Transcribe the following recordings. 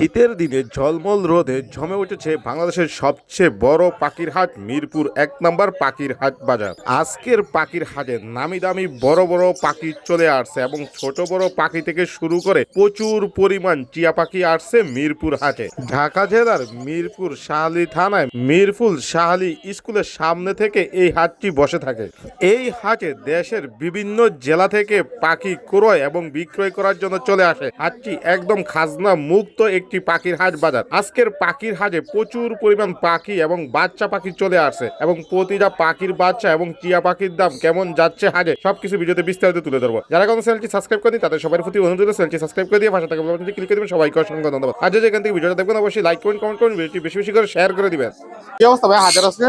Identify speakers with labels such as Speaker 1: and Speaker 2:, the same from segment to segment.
Speaker 1: শীতের দিনে ঝলমল রোদে জমে উঠেছে বাংলাদেশের সবচেয়ে বড় পাখির হাট মিরপুর এক নম্বর পাখির হাট বাজার। আজকের পাখির হাটে নামি দামি বড় বড় পাখি চলে আসছে এবং ছোট বড় পাখি থেকে শুরু করে প্রচুর পরিমাণ টিয়া পাখি আসছে মিরপুর হাটে। ঢাকা জেলার মিরপুর শাহালি থানায় মিরপুর শাহালি স্কুলের সামনে থেকে এই হাটটি বসে থাকে। এই হাটে দেশের বিভিন্ন জেলা থেকে পাখি ক্রয় এবং বিক্রয় করার জন্য চলে আসে। হাটটি একদম খাজনা মুক্ত একটি পাখির হাট বাজার। আজকের পাখির হাটে প্রচুর পরিমাণ পাখি এবং বাচ্চা পাখি চলে আসে এবং প্রতিটা পাখির বাচ্চা এবং টিয়া পাখির দাম কেমন যাচ্ছে হাটে সবকিছু ভিডিওতে বিস্তারিত তুলে ধরবো। যারা কোনো চ্যানেলটি সাবস্ক্রাইব করেনি তাদের সবার প্রতি অনুরোধ চ্যানেলটি সাবস্ক্রাইব করে দিয়ে পাশে থাকা বাটনটি ক্লিক করে দেবেন। সবাইকে অসংখ্য ধন্যবাদ। আজ যেখান থেকে ভিডিওটা দেখবেন অবশ্যই লাইক করুন কমেন্ট করুন ভিডিওটি বেশি বেশি করে শেয়ার করে দিবেন। কি অবস্থা ভাই হাজার আছে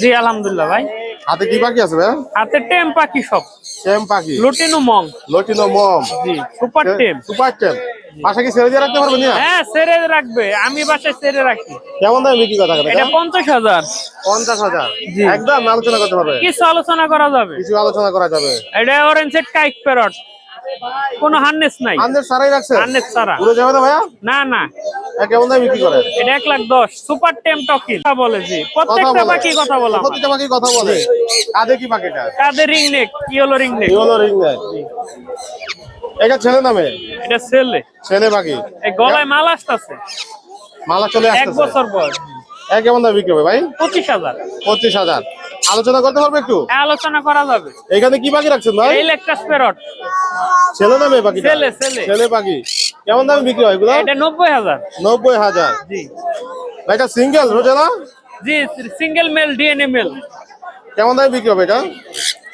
Speaker 2: জি আলহামদুলিল্লাহ ভাই।
Speaker 1: হাতে কি পাখি আছে ভাই?
Speaker 2: হাতে টেম পাখি সব।
Speaker 1: টেম পাখি।
Speaker 2: লুটিনো মং
Speaker 1: লটিনো মম।
Speaker 2: জি সুপার টেম।
Speaker 1: Super tame. বাসা কি ছেড়ে দিয়ে রাখতে পারবেন না?
Speaker 2: হ্যাঁ সেরে রাখবে। আমি বাসায় সেরে রাখি।
Speaker 1: কেমন দামে বিক্রি কথা
Speaker 2: এটা পঞ্চাশ হাজার।
Speaker 1: পঞ্চাশ হাজার।
Speaker 2: জি।
Speaker 1: একদম আলোচনা করতে হবে।
Speaker 2: কিছু আলোচনা করা যাবে।
Speaker 1: কিছু আলোচনা করা যাবে।
Speaker 2: এটা অরেঞ্জের কাইক প্যারট কোনো হার্নেস নাই।
Speaker 1: সারাই রাখছে
Speaker 2: হার্নেস ছাড়া।
Speaker 1: পুরো যাবে না ভাইয়া?
Speaker 2: না না।
Speaker 1: কেমন দামে বিক্রি করে
Speaker 2: এটা এক লাখ দশ। সুপার টেম টকিল কথা বলে জি। প্রত্যেকটা। পাখি কথা বলা।
Speaker 1: প্রতিটা পাখি কথা বলে। কি
Speaker 2: রিং নেক কি হলো রিং নেক
Speaker 1: হলো রিং নেই এটা ছেলে নামে?
Speaker 2: এটা ছেলে।
Speaker 1: ছেলে পাখি।
Speaker 2: এই গলায় মাল আসতেছে।
Speaker 1: মালা চলে
Speaker 2: এক
Speaker 1: আসছে
Speaker 2: বছর বয়স।
Speaker 1: কেমন দাম বিক্রি হবে ভাই?
Speaker 2: পঁচিশ হাজার।
Speaker 1: পঁচিশ হাজার। আলোচনা করতে পারবে একটু?
Speaker 2: আলোচনা করা যাবে।
Speaker 1: এখানে কি পাখি রাখছেন ভাই?
Speaker 2: এই লেকটাস প্যারট
Speaker 1: ছেলে নামে পাখি
Speaker 2: ছেলে, ছেলে।
Speaker 1: ছেলে পাখি কেমন দামে বিক্রি হয় এগুলো?
Speaker 2: এটা নব্বই হাজার।
Speaker 1: নব্বই হাজার।
Speaker 2: জি।
Speaker 1: এটা সিঙ্গেল রোজেলা
Speaker 2: জি সিঙ্গেল মেল ডিএনএ মেল।
Speaker 1: কেমন দামে বিক্রি হবে এটা?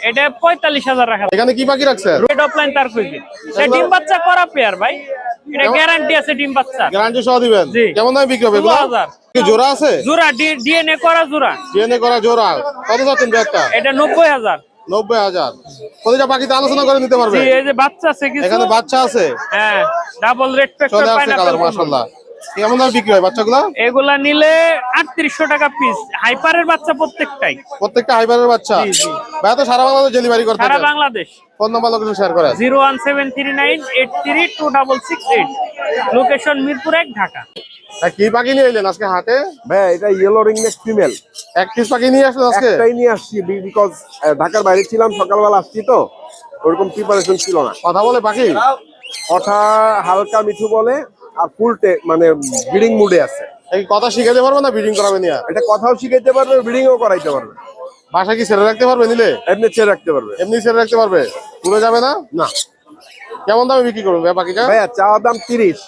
Speaker 2: এটা পঁয়তাল্লিশ হাজার রাখা
Speaker 1: এখানে কি পাখি রাখছেন?
Speaker 2: রেড অফলাইন তার সে ডিম বাচ্চা করা পেয়ার ভাই। এটা গ্যারান্টি আছে ডিম বাচ্চা।
Speaker 1: গ্যারান্টি সহ দিবেন? কেমন দামে বিক্রি হবে এগুলো?
Speaker 2: 16,000
Speaker 1: কি জোড়া আছে?
Speaker 2: জোড়া ডিএনএ করা জোড়া।
Speaker 1: ডিএনএ করা জোড়া। কত যাচ্ছেন ব্যাগটা?
Speaker 2: এটা নব্বই হাজার।
Speaker 1: নব্বই হাজার। প্রতিটা পাখিতে আলোচনা করে নিতে পারবে?
Speaker 2: এই যে বাচ্চা আছে
Speaker 1: এখানে বাচ্চা আছে?
Speaker 2: হ্যাঁ ডাবল রেড
Speaker 1: মাশাল্লাহ কেমন দামে বিক্রি হয় বাচ্চাগুলো?
Speaker 2: এগুলা নিলে আটত্রিশশো টাকা পিস হাইপারের বাচ্চা প্রত্যেকটাই।
Speaker 1: প্রত্যেকটা হাইবারের বাচ্চা?
Speaker 2: জি, জি।
Speaker 1: ভাই তো সারা বাংলাদেশ ডেলিভারি করতে
Speaker 2: সারা Bangladesh.
Speaker 1: Phone number location share করেন।
Speaker 2: Zero one seven three nine eight three two double six eight location Mirpur এক ঢাকা।
Speaker 1: কি পাখি নিয়ে এলেন আজকে হাটে?
Speaker 3: ভাই এটা ইয়েলো রিং নেক ফিমেল
Speaker 1: এক পিস পাখি নিয়ে আসলেন আজকে?
Speaker 3: একটাই নিয়ে আসছি বিকজ ঢাকার বাইরে ছিলাম সকালবেলা আসছি তো। ওরকম প্রিপারেশন ছিল না।
Speaker 1: কথা বলে পাখি?
Speaker 3: কথা হালকা মিঠু বলে আর ফুল মানে ব্রিডিং মুডে আছে।
Speaker 1: এই কথা শিখাতে পারবে না ব্রিডিং করাবে নিয়ে?
Speaker 3: এটা কথাও শিখাইতে পারবে ব্রিডিংও করাইতে পারবে।
Speaker 1: বাসা কি ছেড়ে রাখতে পারবে নিলে?
Speaker 3: এমনি ছেড়ে রাখতে পারবে।
Speaker 1: এমনি ছেড়ে রাখতে পারবে? পুরো যাবে না?
Speaker 3: না।
Speaker 1: কেমন দামে বিক্রি করবেন পাখিটা
Speaker 3: ভাইয়া চাওয়া দাম তিরিশ।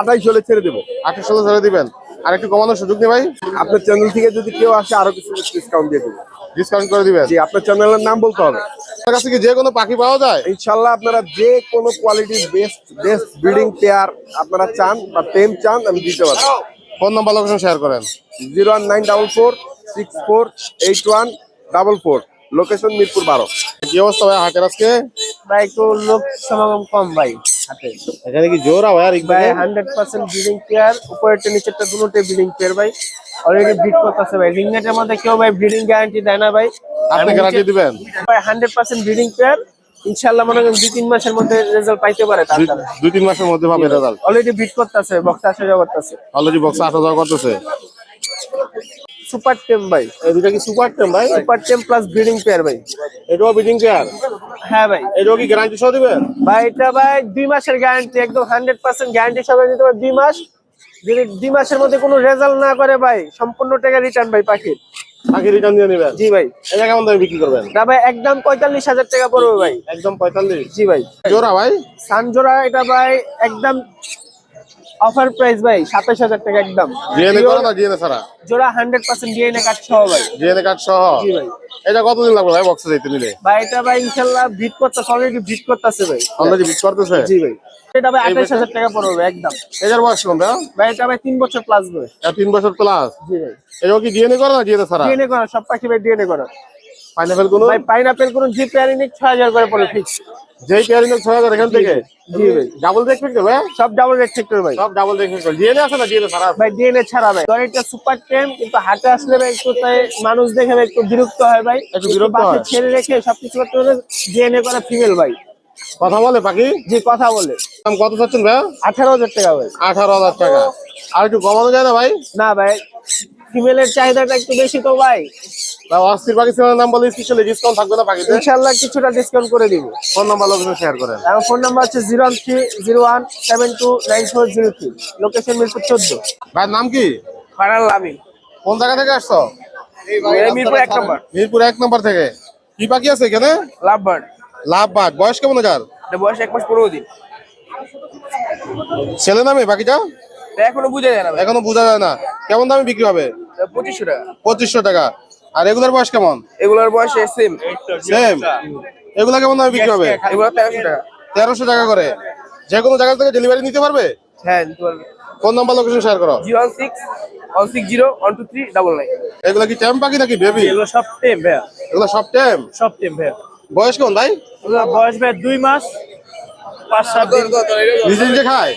Speaker 3: আঠাইশ হলে ছেড়ে দেবো।
Speaker 1: আঠাশ ষোলো ছেড়ে দিবেন। আর একটু কমানোর সুযোগ নেই ভাই?
Speaker 3: আপনার চ্যানেল থেকে যদি কেউ আসে আরও কিছু ডিসকাউন্ট দিয়ে দেবো।
Speaker 1: ডিসকাউন্ট করে দিবেন।
Speaker 3: জি আপনার চ্যানেলের নাম বলতে হবে।
Speaker 1: আপনার কাছে কি যে কোনো পাখি পাওয়া যায়?
Speaker 3: ইনশাল্লাহ আপনারা যে কোনো কোয়ালিটির বেস্ট বেস্ট ব্রিডিং পেয়ার আপনারা চান বা টেম চান আমি দিতে পারব।
Speaker 1: ফোন নাম্বার লোকেশন শেয়ার করেন।
Speaker 3: Zero one nine double four six four eight one double four. Location Mirpur বারো।
Speaker 1: কি অবস্থা ভাই হাটের আজকে?
Speaker 2: ভাই একটু লোক সমাগম কম ভাই।
Speaker 1: এখানে কি জোড়া ভাই আর
Speaker 2: ভাই হান্ড্রেড পার্সেন্ট ব্রিডিং পেয়ার উপরেরটা নিচেরটা দুটোতে ব্রিডিং পেয়ার ভাই। অলরেডি ব্রিড করতেছে ভাই। রিংনেটের মধ্যে কেউ ভাই ব্রিডিং গ্যারান্টি দেয় না ভাই।
Speaker 1: আপনি গ্যারান্টি দিবেন?
Speaker 2: ভাই হান্ড্রেড পার্সেন্ট ব্রিডিং পেয়ার ইনশাল্লাহ মনে করেন দুই তিন মাসের মধ্যে রেজাল্ট পাইতে পারে তার
Speaker 1: দুই- তিন মাসের মধ্যে পাবে রেজাল্ট
Speaker 2: অলরেডি ব্রিড করতেছে বক্স আসা যাওয়া করতেছে।
Speaker 1: অলরেডি বক্স আট হাজার করতেছে?
Speaker 2: সুপার টেম ভাই।
Speaker 1: এই দুটা কি সুপার টেম ভাই?
Speaker 2: সুপার টেম প্লাস ব্রিডিং পেয়ার ভাই।
Speaker 1: এটাও বিডিং চেয়ার
Speaker 2: হ্যাঁ ভাই।
Speaker 1: এটাও কি গ্যারান্টি সহ দিবেন
Speaker 2: ভাই এটা ভাই দুই মাসের গ্যারান্টি একদম হান্ড্রেড পার্সেন্ট গ্যারান্টি সবাই দিতে পারে। দুই মাস যদি দুই মাসের মধ্যে কোনো রেজাল্ট না করে ভাই সম্পূর্ণ টাকা রিটার্ন ভাই পাখির।
Speaker 1: পাখি রিটার্ন দিয়ে নেবেন
Speaker 2: জি ভাই।
Speaker 1: এটা কেমন দামে বিক্রি করবেন?
Speaker 2: এটা ভাই একদম পঁয়তাল্লিশ হাজার টাকা পড়বে ভাই।
Speaker 1: একদম পঁয়তাল্লিশ?
Speaker 2: জি ভাই।
Speaker 1: জোড়া ভাই?
Speaker 2: সানজোড়া এটা ভাই একদম অফার প্রাইস ভাই সাতাশ হাজার টাকা একদম।
Speaker 1: ডিএনএ করে না ডিএনএ ছাড়া?
Speaker 2: জোড়া হান্ড্রেড পার্সেন্ট ডিএনএ কার্ড সহ ভাই।
Speaker 1: ডিএনএ কার্ড সহ?
Speaker 2: জি ভাই।
Speaker 1: এটা কতদিন লাগবে ভাই বক্সে যাইতে নিলে?
Speaker 2: ভাই এটা ভাই ইনশাল্লাহ ভিট করতেছে অলরেডি ভিট করতেছে ভাই।
Speaker 1: অলরেডি বিট করতেছে?
Speaker 2: জি ভাই। এটা ভাই আঠাশ হাজার টাকা পড়বে একদম।
Speaker 1: এটার বয়স কম ভাই?
Speaker 2: এটা ভাই তিন বছর প্লাস ভাই।
Speaker 1: এটা তিন বছর প্লাস
Speaker 2: জি ভাই।
Speaker 1: এটাও কি ডিএনএ করে না ডিএনএ ছাড়া?
Speaker 2: ডিএনএ করা সব পাখি ভাই ডিএনএ করা।
Speaker 1: পাইনাপেল কোন?
Speaker 2: ভাই পাইনাপেল কোন জি পেয়ারি নিক ছয় হাজার করে পড়ে ফিক্স
Speaker 1: যেই পেয়ারিং ছয় হাজার এখান থেকে।
Speaker 2: জি ভাই।
Speaker 1: ডাবল দেখবেন তো ভাই
Speaker 2: সব ডাবল রেড সেক্টর ভাই।
Speaker 1: সব ডাবল দেখবেন ডিএনএ আছে না? ডিএনএ ছাড়া
Speaker 2: ভাই ডিএনএ ছাড়া ভাই। ধর সুপার টেম কিন্তু হাটে আসলে ভাই একটু তাই মানুষ দেখে ভাই একটু বিরক্ত হয় ভাই।
Speaker 1: একটু বিরক্ত হয়।
Speaker 2: ছেড়ে রেখে সবকিছু করতে হলে ডিএনএ করা ফিমেল ভাই।
Speaker 1: কথা বলে পাখি?
Speaker 2: জি কথা বলে।
Speaker 1: দাম কত চাচ্ছেন ভাইয়া?
Speaker 2: আঠারো হাজার টাকা ভাই।
Speaker 1: আঠারো হাজার টাকা। আর একটু কমানো যায় না ভাই?
Speaker 2: না ভাই। ফিমেলের চাহিদাটা একটু বেশি তো ভাই।
Speaker 1: অস্থির পাকিস্তানের নাম বলে স্পেশালি ডিসকাউন্ট থাকবে না পাখিতে
Speaker 2: কিছুটা ডিসকাউন্ট করে দিব।
Speaker 1: ফোন নাম্বার লোকেশন শেয়ার করেন।
Speaker 2: আমার ফোন নাম্বার হচ্ছে zero one three zero one seven two nine four zero three. Location Mirpur চোদ্দ।
Speaker 1: নাম কি?
Speaker 2: ফারাল
Speaker 1: কোন জায়গা থেকে আসছো?
Speaker 2: মিরপুর এক নম্বর।
Speaker 1: মিরপুর এক নম্বর থেকে। কি পাখি আছে এখানে? বয়স কেমন যার?
Speaker 2: বয়স এক মাস পনেরো দিন।
Speaker 1: ছেলে নামে
Speaker 2: এটা এখনও বুঝে যায় না
Speaker 1: এখনও বোঝা যায় না। কেমন দামে বিক্রি হবে?
Speaker 2: পঁচিশশো টাকা।
Speaker 1: পঁচিশশো টাকা। আর এগুলোর বয়স কেমন?
Speaker 2: এগুলোর বয়স সেম
Speaker 1: সেম এগুলা কেমন দামে বিক্রি হবে?
Speaker 2: এগুলো তেরোশো টাকা।
Speaker 1: তেরোশো টাকা করে। যে কোনো জায়গা থেকে ডেলিভারি নিতে পারবে?
Speaker 2: হ্যাঁ পারবে।
Speaker 1: ফোন নাম্বার লোকেশন শেয়ার করো।
Speaker 2: Zero one six one six zero one two three double nine.
Speaker 1: এগুলা কি পাখি নাকি বেবি
Speaker 2: এগুলো সব টেম ভাইয়া।
Speaker 1: এগুলো সব
Speaker 2: সব টেম ভাইয়া।
Speaker 1: বয়স কেমন ভাই?
Speaker 2: এগুলো বয়স ভাই দুই মাস পাঁচ সাত দিন।
Speaker 1: নিজে নিজে খায়?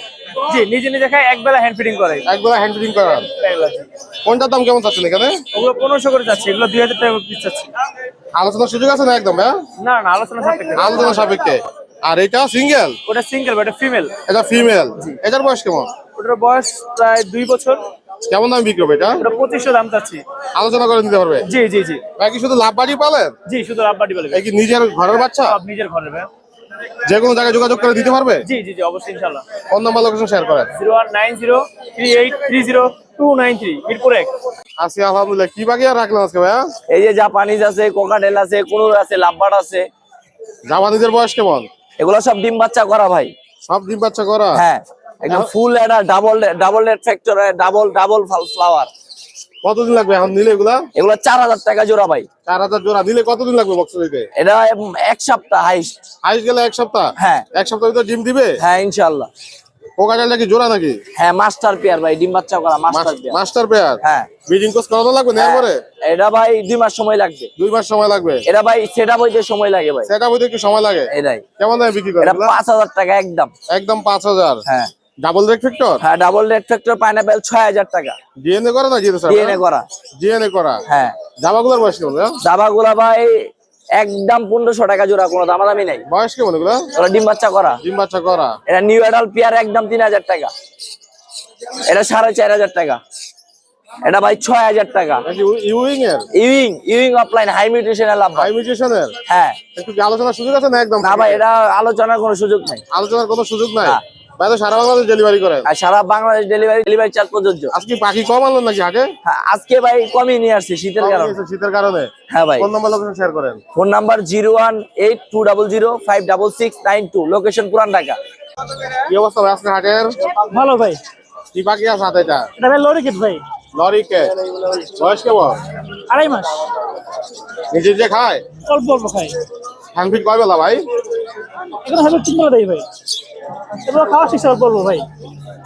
Speaker 2: জি নিজে নিজে খায় এক বেলা হ্যান্ড ফিডিং করে।
Speaker 1: একবেলা হ্যান্ড ফিডিং করার কোনটার দাম কেমন চাচ্ছেন এখানে?
Speaker 2: ওগুলো পনেরোশো করে যাচ্ছে এগুলো দুই হাজার টাকা পিস যাচ্ছে
Speaker 1: আলোচনার সুযোগ আছে না একদম হ্যাঁ?
Speaker 2: না না আলোচনা সাপেক্ষে।
Speaker 1: আলোচনা সাপেক্ষে। আর এটা সিঙ্গেল
Speaker 2: ওটা সিঙ্গেল ওটা ফিমেল
Speaker 1: এটা ফিমেল এটার বয়স কেমন?
Speaker 2: ওটার বয়স প্রায় দুই বছর।
Speaker 1: কেমন দাম বিক্রি হবে এটা?
Speaker 2: ওটা পঁচিশশো দাম চাচ্ছি।
Speaker 1: আলোচনা করে নিতে পারবে?
Speaker 2: জি জি জি।
Speaker 1: ভাই কি শুধু লাভ বাড়ি পালেন?
Speaker 2: জি শুধু বলে
Speaker 1: এই কি নিজের ঘরের বাচ্চা?
Speaker 2: নিজের ঘরে ভাই
Speaker 1: যে কোনো জায়গায় যোগাযোগ করে দিতে পারবে?
Speaker 2: জি জি জি অবশ্যই ইনশাল্লাহ
Speaker 1: ফোন নাম্বার লোকেশন শেয়ার করেন।
Speaker 2: Zero one nine zero three eight three zero two nine three Mirpur এক।
Speaker 1: আজকে আলহামদুলিল্লাহ। কি বাকি আর রাখলেন আজকে ভাইয়া?
Speaker 4: এই যে জাপানিজ আছে কোকাটেল আছে কুনুর আছে লাভবার্ড আছে।
Speaker 1: জামানিদের বয়স কেমন?
Speaker 4: এগুলো সব ডিম বাচ্চা করা ভাই।
Speaker 1: সব ডিম বাচ্চা করা?
Speaker 4: হ্যাঁ একদম ফুল একটা double double red factor double double flower
Speaker 1: কতদিন লাগবে এখন নিলে এগুলা?
Speaker 4: এগুলো চার হাজার টাকা জোড়া ভাই।
Speaker 1: চার হাজার জোড়া। নিলে কতদিন লাগবে বক্স দিতে
Speaker 4: এটা এক সপ্তাহ হাইস্ট
Speaker 1: আইস গেলে এক সপ্তাহ?
Speaker 4: হ্যাঁ।
Speaker 1: এক সপ্তাহ ভিতরে ডিম দিবে?
Speaker 4: হ্যাঁ ইনশাল্লাহ
Speaker 1: কি জোড়া নাকি?
Speaker 4: হ্যাঁ মাস্টার পেয়ার ভাই ডিম বাচ্চা করা মাস্টার পেয়ার
Speaker 1: মাস্টার পেয়ার
Speaker 4: হ্যাঁ।
Speaker 1: ব্রিডিং কোর্স করানো লাগবে পরে?
Speaker 4: এটা ভাই দুই মাস সময় লাগবে।
Speaker 1: দুই মাস সময় লাগবে?
Speaker 4: এটা ভাই সময় লাগে ভাই।
Speaker 1: সময় লাগে?
Speaker 4: এটাই।
Speaker 1: কেমন দামে বিক্রি করে
Speaker 4: এটা টাকা একদম।
Speaker 1: একদম পাঁচ হাজার।
Speaker 4: হ্যাঁ।
Speaker 1: ডাবল রেফ্লেক্টর
Speaker 4: হ্যাঁ ডাবল রেড ফ্যাক্টর পাইনাপেল ছয় হাজার টাকা
Speaker 1: ডিএনএ করা না জিএনএ
Speaker 4: ডিএনএ করা।
Speaker 1: ডিএনএ করা?
Speaker 4: হ্যাঁ।
Speaker 1: জামাগুলোর বয়স কেমন?
Speaker 4: দাবাগুলা ভাই একদম পনেরোশো টাকা জোড়া কোনো দামাদামি নাই।
Speaker 1: বয়স কেমন এগুলো?
Speaker 4: ওরা ডিম বাচ্চা করা।
Speaker 1: ডিম বাচ্চা করা।
Speaker 4: এটা নিউ অ্যাডাল পিয়ার একদম তিন হাজার টাকা। এটা সাড়ে চার হাজার টাকা। এটা ভাই ছয় হাজার টাকা
Speaker 1: ইউইং এর
Speaker 4: ইউইং ইউইং অফলাইন হাই মিউটেশনাল লাভ
Speaker 1: হাই মিউটেশনের
Speaker 4: হ্যাঁ।
Speaker 1: একটু আলোচনার সুযোগ আছে না একদম
Speaker 4: না ভাই এটা আলোচনার কোনো সুযোগ নাই।
Speaker 1: আলোচনার কোনো সুযোগ নাই। ভাই তো সারা বাংলাদেশ ডেলিভারি করেন
Speaker 4: আর সারা বাংলাদেশ ডেলিভারি ডেলিভারি চার্জ প্রযোজ্য
Speaker 1: আজকে পাখি কম নাকি হাটে?
Speaker 4: হ্যাঁ, আজকে ভাই কমই নিয়ে আসছি শীতের কারণে।
Speaker 1: শীতের কারণে।
Speaker 4: হ্যাঁ ভাই।
Speaker 1: ফোন নাম্বার লোকেশন শেয়ার করেন।
Speaker 4: Phone number zero one eight two double zero five double six nine two. Location Puran Dhaka.
Speaker 1: কি অবস্থা ভাই আজকে হাটের?
Speaker 2: ভালো ভাই।
Speaker 1: কি পাখি আছে হাতে এটা?
Speaker 2: এটা ভাই লরিকেট ভাই।
Speaker 1: লরি কে? বয়স কেমন?
Speaker 2: আড়াই মাস।
Speaker 1: নিজে যে খায়?
Speaker 2: অল্প অল্প খাই
Speaker 1: হ্যান্ড কয় বেলা ভাই?
Speaker 2: এখানে হবে তিন বেলা দেয় ভাই। এগুলো খাওয়া শেষ অল্প অল্প ভাই।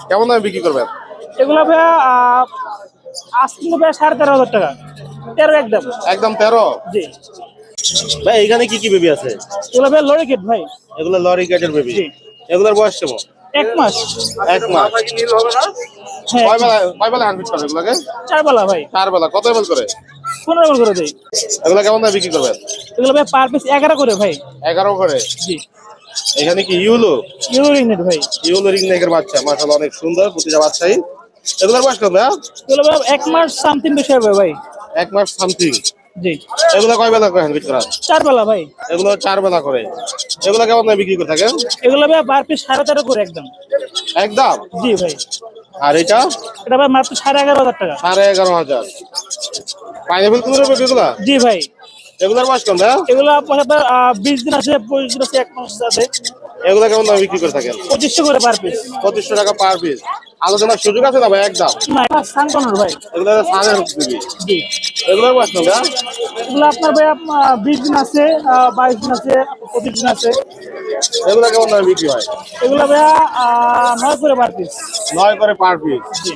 Speaker 1: কেমন দামে বিক্রি করবেন?
Speaker 2: এগুলো ভাই আজ কিন্তু সাড়ে তেরো হাজার টাকা। তেরো একদম।
Speaker 1: একদম তেরো?
Speaker 2: জি।
Speaker 1: ভাই এখানে কি কি বেবি আছে?
Speaker 2: এগুলো ভাই লরিকেট ভাই।
Speaker 1: এগুলো লরি কেটের বেবি। এগুলোর বয়স কেমন?
Speaker 2: এক মাস।
Speaker 1: এক মাস।
Speaker 2: হ্যাঁ।
Speaker 1: কয় বেলা কয় বেলা এগুলোকে?
Speaker 2: চার বেলা ভাই।
Speaker 1: চার বেলা। কত এমএল করে?
Speaker 2: পনেরো বেলা করে দেয়
Speaker 1: এগুলো কেমন দামে বিক্রি করবেন?
Speaker 2: এগুলো ভাই পার পিস এগারো করে ভাই।
Speaker 1: এগারো করে?
Speaker 2: জি।
Speaker 1: এখানে কি ইউলো?
Speaker 2: ইউরো রিংনেট ভাই।
Speaker 1: ইউলো রিং নেকের বাচ্চা। মাশাআল্লাহ অনেক সুন্দর প্রতিটা বাচ্চাই। এগুলোর বয়স কত ভাইয়া?
Speaker 2: এগুলো ভাই এক মাস সামথিং বেশি হবে ভাই।
Speaker 1: এক মাস সামথিং
Speaker 2: জি।
Speaker 1: এগুলো কয় বেলা করে হ্যান্ড ফিট করা
Speaker 2: চার বেলা ভাই।
Speaker 1: এগুলো চার বেলা করে। এগুলো কেমন দামে বিক্রি করে থাকেন?
Speaker 2: এগুলো ভাই পার পিস সাড়ে তেরো করে একদম।
Speaker 1: একদম?
Speaker 2: জি ভাই।
Speaker 1: আর এটা?
Speaker 2: এটা ভাই মাত্র সাড়ে এগারো হাজার টাকা।
Speaker 1: সাড়ে এগারো হাজার। পাইনাপেল কুমড়ো বেবি
Speaker 2: জি ভাই।
Speaker 1: এগুলোর বয়স কম ভাইয়া?
Speaker 2: এগুলো আপনার বিশ দিন আছে পঁচিশ দিন আছে এক মাস আছে।
Speaker 1: এগুলো কেমন দাম বিক্রি করে থাকেন?
Speaker 2: পঁচিশশো করে পার পিস
Speaker 1: পঁচিশশো টাকা পার পিস আলোচনার সুযোগ আছে না ভাই? একদম।
Speaker 2: ভাই
Speaker 1: এগুলো সানের বেবি
Speaker 2: জি।
Speaker 1: এগুলোর বয়স কম
Speaker 2: এগুলো আপনার ভাই বিশ দিন আছে আহ, বাইশ দিন আছে পঁচিশ দিন আছে।
Speaker 1: এগুলো কেমন দামে বিক্রি হয়?
Speaker 2: এগুলো ভাইয়া আহ, নয় করে পার পিস
Speaker 1: নয় করে পার পিস
Speaker 2: জি।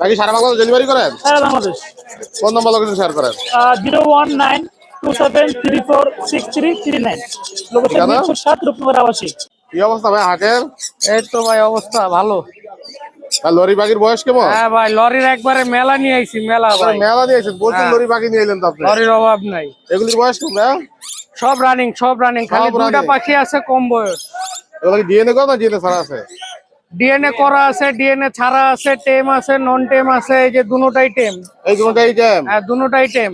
Speaker 1: নাকি সারা বাংলা ডেলিভারি করেন?
Speaker 2: সারা Bangladesh.
Speaker 1: Phone number location share করেন?
Speaker 2: Zero one nine two seven three four six three three nine. Location সাত রূপনগর আবাসিক।
Speaker 1: কি অবস্থা ভাই হাটের?
Speaker 2: এই তো ভাই অবস্থা ভালো।
Speaker 1: আর লরি পাখির বয়স কেমন?
Speaker 5: হ্যাঁ ভাই লরির একবারে মেলা নিয়ে আইছি মেলা ভাই।
Speaker 1: মেলা বলছেন
Speaker 5: হ্যাঁ।
Speaker 1: লরি পাখি নিয়ে এলেন তো আপনি।
Speaker 5: লরির অভাব নাই।
Speaker 1: এগুলির বয়স ভাইয়া?
Speaker 5: সব রানিং সব রানিং খালি পাখি আছে কম বয়স।
Speaker 1: এগুলো কি ডিএনএ কত? না ডিএনএ ছাড়া আছে?
Speaker 5: ডিএনএ করা আছে ডিএনএ ছাড়া আছে টেম আছে নন টেম আছে এই যে দুটোটাই টেম।
Speaker 1: এই
Speaker 5: হ্যাঁ দুটোটাই টেম।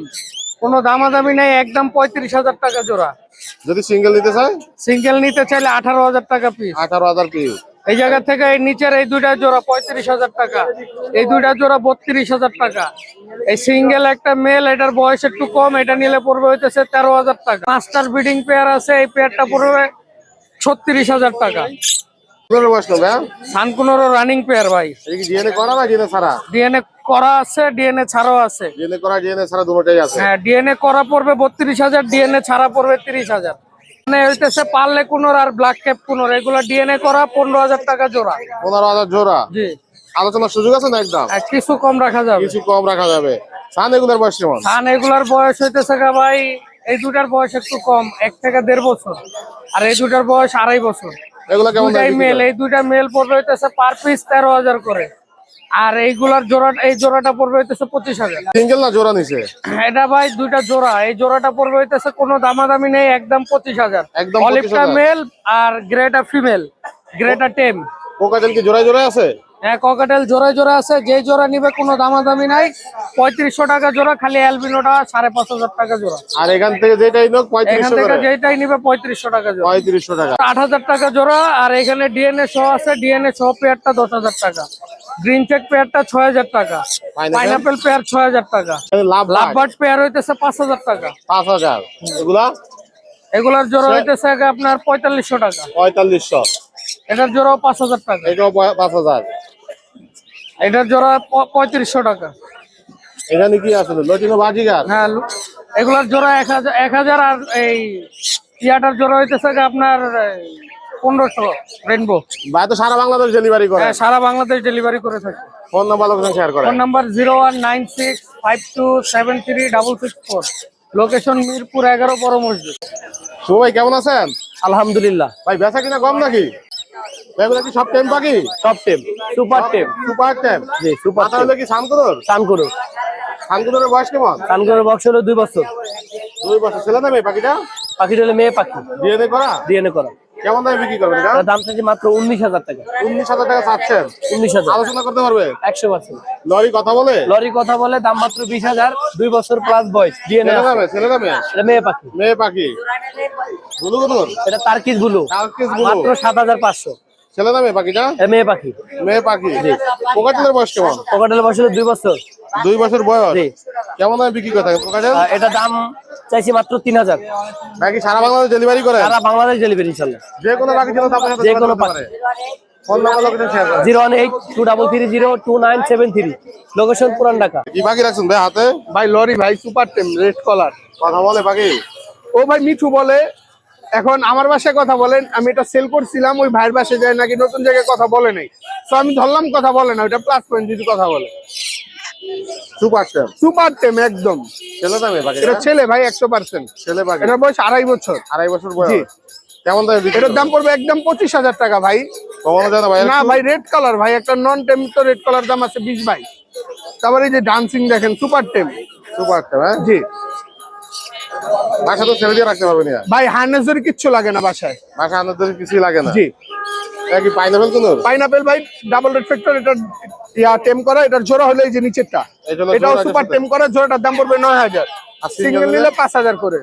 Speaker 5: কোনো দামাদামি নেই একদম পঁয়ত্রিশ হাজার টাকা জোড়া।
Speaker 1: যদি সিঙ্গেল নিতে চায়?
Speaker 5: সিঙ্গেল নিতে চাইলে আঠারো হাজার টাকা পিস
Speaker 1: আঠারো হাজার পিস
Speaker 5: এই জায়গা থেকে এই নিচের এই দুইটা জোড়া পঁয়ত্রিশ হাজার টাকা। এই দুইটা জোড়া বত্রিশ হাজার টাকা। এই সিঙ্গেল একটা মেল এটার বয়স একটু কম এটা নিলে পড়বে হইতেছে তেরো হাজার টাকা। মাস্টার ব্রিডিং পেয়ার আছে এই পেয়ারটা পড়বে ছত্রিশ হাজার টাকা। সানকুনোরও রানিং পেয়ার ভাই।
Speaker 1: ডিএনএ করা না ডিএনএ ছাড়া?
Speaker 5: ডিএনএ করা আছে ডিএনএ ছাড়াও আছে।
Speaker 1: ডিএনএ করা ডিএনএ ছাড়া দুটোটাই আছে।
Speaker 5: হ্যাঁ ডিএনএ করা পড়বে বত্রিশ হাজার ডিএনএ ছাড়া পড়বে তিরিশ হাজার। মানে হইতেছে পারলে কুনোর আর ব্ল্যাক ক্যাপ কুনোর। এগুলো ডিএনএ করা পনেরো হাজার টাকা জোড়া।
Speaker 1: পনেরো হাজার জোড়া?
Speaker 5: জি।
Speaker 1: আলোচনার সুযোগ আছে না একদম?
Speaker 5: কিছু কম রাখা যাবে।
Speaker 1: কিছু কম রাখা যাবে। সান এগুলোর বয়স কেমন?
Speaker 5: ধান এগুলার বয়স হইতেছে গা ভাই এই দুটার বয়স একটু কম এক থেকে দেড় বছর। আর এই দুটার বয়স আড়াই বছর।
Speaker 1: এগুলো কেমন
Speaker 5: মেল এই দুইটা মেল পড়বে হইতেছে পার পিস তেরো হাজার করে। আর এইগুলার জোড়া এই জোড়াটা পড়বে হইতেছে পঁচিশ হাজার।
Speaker 1: সিঙ্গেল না জোড়া নিছে?
Speaker 5: এটা ভাই দুইটা জোড়া এই জোড়াটা পড়বে হইতেছে কোনো দামাদামি নেই একদম পঁচিশ হাজার।
Speaker 1: একদম
Speaker 5: অলিভটা মেল আর গ্রেটা ফিমেল গ্রেটা টেম
Speaker 1: পোকাটেল কি জোড়ায় জোড়ায় আছে?
Speaker 5: হ্যাঁ ককাটেল জোড়ায় জোড়া আছে যে জোড়া নিবে কোনো দামাদামি নাই। পঁয়ত্রিশশো টাকা জোড়া খালি অ্যালবিনোটা সাড়ে পাঁচ হাজার টাকা জোড়া।
Speaker 1: আর এখান থেকে যেটাই লোক
Speaker 5: এখান থেকে যেটাই নিবে পঁয়ত্রিশশো টাকা জোড়া।
Speaker 1: পঁয়ত্রিশশো টাকা।
Speaker 5: আট হাজার টাকা জোড়া আর এখানে ডিএনএ সহ আছে ডিএনএ সহ পেয়ারটা দশ হাজার টাকা। গ্রিন চেক পেয়ারটা ছয় হাজার টাকা? পাইনাপেল পেয়ার ছয় হাজার টাকা।
Speaker 1: লাভ লাভ
Speaker 5: লাভবার্ড পেয়ার হইতেছে পাঁচ হাজার টাকা।
Speaker 1: পাঁচ হাজার। এগুলা?
Speaker 5: এগুলার জোড়া হইতেছে আপনার পঁয়তাল্লিশশো টাকা।
Speaker 1: পঁয়তাল্লিশশো।
Speaker 5: এটার জোড়াও পাঁচ হাজার টাকা।
Speaker 1: এটাও পাঁচ হাজার।
Speaker 5: এটার জোড়া পঁয়ত্রিশশো টাকা।
Speaker 1: এখানে কি আছে? লটিনো বাজিগার?
Speaker 5: হ্যাঁ এগুলার জোড়া এক হাজার এক হাজার আর এই ইয়াটার জোড়া হইতেছে আপনার পনেরোশো রেনবো
Speaker 1: ভাই তো সারা বাংলাদেশ ডেলিভারি করে।
Speaker 5: হ্যাঁ সারা বাংলাদেশ ডেলিভারি করে থাকি।
Speaker 1: ফোন নাম্বার লোকেশন শেয়ার করে
Speaker 5: phone number zero one nine six five two seven three double six four. Location Mirpur এগারো বড় মসজিদ।
Speaker 1: ভাই কেমন আছেন?
Speaker 5: আলহামদুলিল্লাহ।
Speaker 1: ভাই বেচা কিনা কম নাকি? এগুলো কি সব টেম পাখি
Speaker 5: সব টেম সুপার টেম
Speaker 1: সুপার টেম
Speaker 5: জি সুপার
Speaker 1: মাথা হলে কি সানকুদর
Speaker 5: কানকুরু
Speaker 1: সানকুদরের বয়স কেমন?
Speaker 5: কানকুরের বক্স হলো দুই বছর।
Speaker 1: দুই বছর। ছেলে নেবে পাখিটা?
Speaker 5: পাখিটা হলো মেয়ে পাখি।
Speaker 1: ডিএনএ করা?
Speaker 5: ডিএনএ করা।
Speaker 1: কেমন দামে বিক্রি করবেন এটা?
Speaker 5: দাম চাচ্ছি মাত্র 19000 টাকা।
Speaker 1: 19000 টাকা চাচ্ছেন।
Speaker 5: 19000
Speaker 1: আলোচনা করতে পারবে?
Speaker 5: 100%
Speaker 1: লরি কথা বলে?
Speaker 5: লরি কথা বলে দাম মাত্র 20000 দুই বছর প্লাস বয়স। ডিএনএ
Speaker 1: আছে। ছেলে দামে
Speaker 5: এটা মেয়ে পাখি।
Speaker 1: মেয়ে পাখি। গুলো কত
Speaker 5: এটা
Speaker 1: তার্কিসগুলো তার্কিসগুলো
Speaker 5: মাত্র 7500
Speaker 1: ছেলে না মেয়ে
Speaker 5: পাখিটা? মেয়ে পাখি।
Speaker 1: মেয়ে পাখি। পোকাটেলের বয়স কেমন?
Speaker 5: পোকাটেলের বয়স হলো দুই বছর।
Speaker 1: দুই বছর বয়স? কেমন দামে বিক্রি করে থাকে পোকাটেল
Speaker 5: এটা দাম চাইছি মাত্র তিন হাজার।
Speaker 1: বাকি সারা বাংলাদেশ ডেলিভারি করে?
Speaker 5: সারা বাংলাদেশ ডেলিভারি চলে
Speaker 1: যে কোনো বাকি ছিল
Speaker 5: যে কোনো
Speaker 1: পারে। লোকেশন
Speaker 5: পুরান ঢাকা।
Speaker 1: কি বাকি রাখছেন ভাই হাতে?
Speaker 3: ভাই লরি ভাই সুপার টেম রেড কলার
Speaker 1: কথা বলে পাখি।
Speaker 3: ও ভাই মিঠু বলে। এখন আমার বাসায় কথা বলেন আমি এটা সেল করছিলাম ওই ভাইয়ের বাসায় যায় নাকি নতুন জায়গায় কথা বলে নাই। তো আমি ধরলাম কথা বলে না ওটা প্লাস পয়েন্ট যদি কথা বলে।
Speaker 1: সুপার টেম
Speaker 3: সুপার টেম একদম।
Speaker 1: ছেলে দামে
Speaker 3: এটা ছেলে ভাই একশো পার্সেন্ট
Speaker 1: ছেলে পাখি
Speaker 3: এটার বয়স আড়াই বছর।
Speaker 1: আড়াই বছর। বয়স। কেমন দামে
Speaker 3: এটার দাম পড়বে একদম পঁচিশ হাজার টাকা ভাই।
Speaker 1: না ভাই?
Speaker 3: না ভাই রেড কালার ভাই একটা নন টেম তো রেড কালার দাম আছে বিশ ভাই তারপরে এই যে ডান্সিং দেখেন সুপার টেম
Speaker 1: সুপার টেম হ্যাঁ?
Speaker 3: জি।
Speaker 1: বাসা তো ছেলে দিয়ে রাখতে পারবেন না।
Speaker 3: ভাই হার্নেসের কিচ্ছু লাগে না বাসায়।
Speaker 1: বাসা আনাদের কিছুই লাগে না।
Speaker 3: জি।
Speaker 1: কি পাইনাপেল কোন
Speaker 3: পাইনাপেল ভাই ডাবল রেড ফ্যাক্টর এটা ইয়া টেম করা এটার জোড়া হলো এই যে নিচেরটা। এটাও সুপার টেম করা জোড়াটার দাম পড়বে নয় হাজার।
Speaker 1: আর
Speaker 3: সিঙ্গেল
Speaker 1: নিলে?
Speaker 3: নিলে পাঁচ হাজার করে।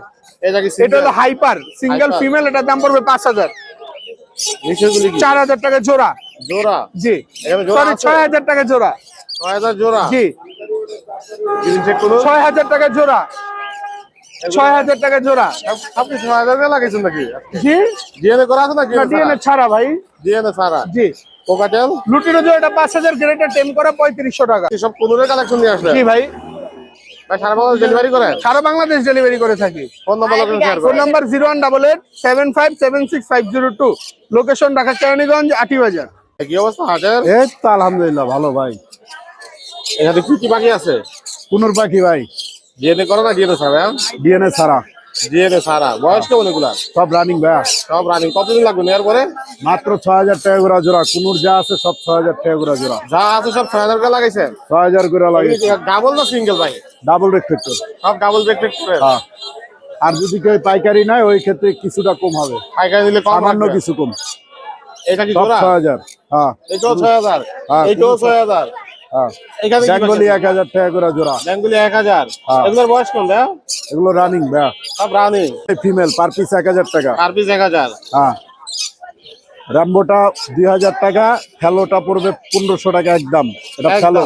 Speaker 1: এটা কি
Speaker 3: এটা হলো হাইপার সিঙ্গেল ফিমেল এটার দাম পড়বে পাঁচ হাজার।
Speaker 1: নিচেগুলি কি?
Speaker 3: চার হাজার টাকা জোড়া।
Speaker 1: জোড়া?
Speaker 3: জি। সরি
Speaker 1: আছে?
Speaker 3: ছয় হাজার টাকা জোড়া।
Speaker 1: ছয় হাজার জোড়া?
Speaker 3: জি।
Speaker 1: গ্রিন চেক করুন
Speaker 3: ছয় হাজার টাকা জোড়া। ছয় হাজার টাকা জোড়া।
Speaker 1: আপনি ছয় হাজার টাকা লাগাইছেন নাকি?
Speaker 3: জি।
Speaker 1: ডিএনএ করা আছে না
Speaker 3: ডিএনএ ছাড়া ভাই।
Speaker 1: ডিএনএ সারা
Speaker 3: জি।
Speaker 1: পোকাটেল
Speaker 3: লুটিনো জোড়াটা পাঁচ হাজার গ্রেটার টেম করা পঁয়ত্রিশশো টাকা।
Speaker 1: সব পনেরো কালেকশন নিয়ে আসবে
Speaker 3: জি ভাই।
Speaker 1: সারা বাংলাদেশ ডেলিভারি করেন
Speaker 3: সারা বাংলাদেশ ডেলিভারি করে থাকি।
Speaker 1: Phone number
Speaker 3: phone number zero one double eight seven five seven six five zero two. Location Dhaka Keraniganj Ati Bazar
Speaker 1: কি অবস্থা হাটের
Speaker 6: এই তো আলহামদুলিল্লাহ ভালো ভাই।
Speaker 1: এখানে কি কি বাকি আছে?
Speaker 6: কুনুর পাখি ভাই।
Speaker 1: ডিএনএ করো না ডিএনএ ছাড়া হ্যাঁ?
Speaker 6: ডিএনএ ছাড়া।
Speaker 1: জিএনএ সারা বয়স কেমন এগুলা?
Speaker 6: সব রানিং ভাইয়া
Speaker 1: সব রানিং কতদিন লাগবে নেওয়ার পরে?
Speaker 6: মাত্র ছয় হাজার টাকা করে জোড়া। কুনুর যা আছে সব ছয় হাজার টাকা করে জোড়া।
Speaker 1: যা আছে সব ছয় হাজার টাকা লাগাইছেন
Speaker 6: ছয় হাজার করে লাগে
Speaker 1: ডাবল না সিঙ্গেল ভাই?
Speaker 6: ডাবল রেফ্লেক্টর
Speaker 1: সব ডাবল ব্রেক
Speaker 6: হ্যাঁ। আর যদি কেউ পাইকারি নাই ওই ক্ষেত্রে কিছুটা কম হবে।
Speaker 1: পাইকারি দিলে কম
Speaker 6: সামান্য কিছু কম।
Speaker 1: এটা কি জোড়া?
Speaker 6: ছয় হাজার। হ্যাঁ।
Speaker 1: এটাও ছয় হাজার?
Speaker 6: হ্যাঁ,
Speaker 1: এটাও ছয় হাজার?
Speaker 6: হ্যাঁ। ব্যাঙ্গলি এক হাজার টাকা করে জোড়া।
Speaker 1: ব্যাঙ্গুলি এক হাজার।
Speaker 6: হ্যাঁ।
Speaker 1: এগুলোর বয়স কম ভাই
Speaker 6: এগুলো রানিং ভাইয়া।
Speaker 1: সব রানিং
Speaker 6: ফিমেল পার পিস এক হাজার টাকা।
Speaker 1: আর পিস এক হাজার।
Speaker 6: হ্যাঁ। রাম্বোটা দুই হাজার টাকা ফেলোটা পড়বে পনেরোশো টাকা একদম। এটা। ফেলো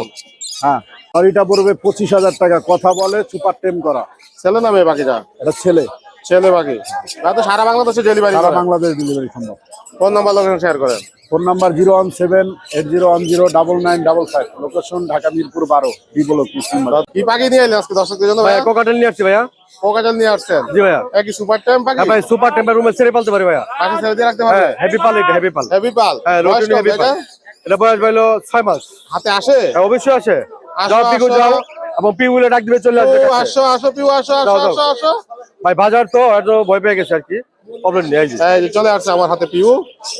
Speaker 6: হ্যাঁ। লরিটা পড়বে পঁচিশ হাজার টাকা। কথা বলে সুপার টেম করা।
Speaker 1: ছেলে না মেয়ে বাকিটা?
Speaker 6: এটা ছেলে।
Speaker 1: ছেলে বাকি। তা তো সারা বাংলাদেশে ডেলিভারি
Speaker 6: সারা বাংলাদেশ ডেলিভারি সম্ভব।
Speaker 1: ফোন নাম্বার লোকেশন শেয়ার করেন।
Speaker 6: Phone number zero one seven eight zero one zero double nine double five. Location Dhaka Mirpur বারো বিবল
Speaker 1: কি পাখি নিয়ে এলেন আজকে দর্শকদের জন্য ভাইয়া?
Speaker 7: কোকাটেল নিয়ে আসছি ভাইয়া।
Speaker 1: কোকাজাল নিয়ে আসছেন?
Speaker 7: জি ভাইয়া।
Speaker 1: একই সুপার টাইম পাখি?
Speaker 7: হ্যাঁ ভাই সুপার টেম্পার রুমে ছেড়ে পালতে পারি ভাইয়া।
Speaker 1: পাখি ছেড়ে দিয়ে রাখতে পারবে?
Speaker 7: হ্যাঁ হেভি পাল এটা হেভি পাল।
Speaker 1: হেভি পাল।
Speaker 7: হ্যাঁ রুটিন
Speaker 1: এটা?
Speaker 7: পাল। এটা বয়স ভাইলো ছয় মাস।
Speaker 1: হাতে আসে?
Speaker 7: হ্যাঁ অবশ্যই আছে
Speaker 1: আসো,
Speaker 7: যাও পিকু যাও। এবং পিকুলে ডাক দিবে চলে আসবে
Speaker 1: আসো আসো পিউ আসো। আসো আসো।
Speaker 7: ভাই বাজার তো এত ভয় পেয়ে গেছে আর কি। প্রবলেম নেই এই যে।
Speaker 1: চলে আসছে আমার হাতে পিউ।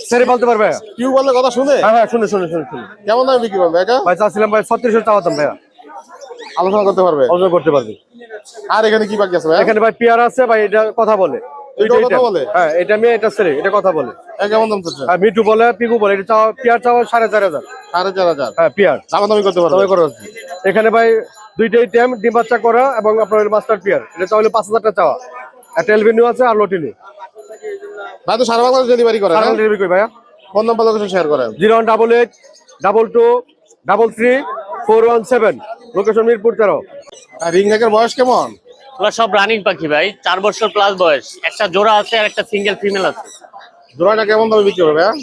Speaker 7: ছেড়ে পালতে পারবে?
Speaker 1: পিউ বললে কথা শুনে?
Speaker 7: হ্যাঁ হ্যাঁ শুনে শুনে শুনে শুনে।
Speaker 1: কেমন দামে বিক্রি করবে এটা
Speaker 7: ভাই চাচ্ছিলাম ভাই ছত্রিশশো ভাইয়া।
Speaker 1: আলোচনা করতে পারবে?
Speaker 7: অর্জন করতে পারবি।
Speaker 1: আর এখানে কি বাকি আছে ভাই
Speaker 7: এখানে ভাই পিয়ার আছে ভাই এটা কথা বলে।
Speaker 1: এটাও কথা বলে?
Speaker 7: হ্যাঁ এটা মেয়ে এটা ছেলে এটা কথা বলে।
Speaker 1: কেমন দাম
Speaker 7: মিটু বলে পিকু বলে এটা চাওয়া পিয়ার চাওয়া সাড়ে চার হাজার।
Speaker 1: সাড়ে চার হাজার?
Speaker 7: হ্যাঁ পিয়ার।
Speaker 1: করতে পারবে?
Speaker 7: করা এখানে ভাই দুইটাই টাইম ডিম বাচ্চা করা এবং আপনার মাস্টার পিয়ার। এটা চাইলে পাঁচ হাজার টাকা চাওয়া একটা এলবিনিউ আছে আর লটিনি
Speaker 1: ভাই তো সারা বাংলাদেশ ডেলিভারি করে
Speaker 7: সারা ডেলিভারি করি ভাইয়া।
Speaker 1: ফোন নাম্বার লোকেশন শেয়ার করেন।
Speaker 7: Zero one double eight double two double three four one seven. Location Mirpur তেরো।
Speaker 1: আর রিং নেকের বয়স কেমন?
Speaker 8: ওগুলো সব রানিং পাখি ভাই। চার বছর প্লাস বয়স। একটা জোড়া আছে আর একটা সিঙ্গেল ফিমেল আছে।
Speaker 1: জোড়াটা কেমন দামে বিক্রি হবে ভাইয়া?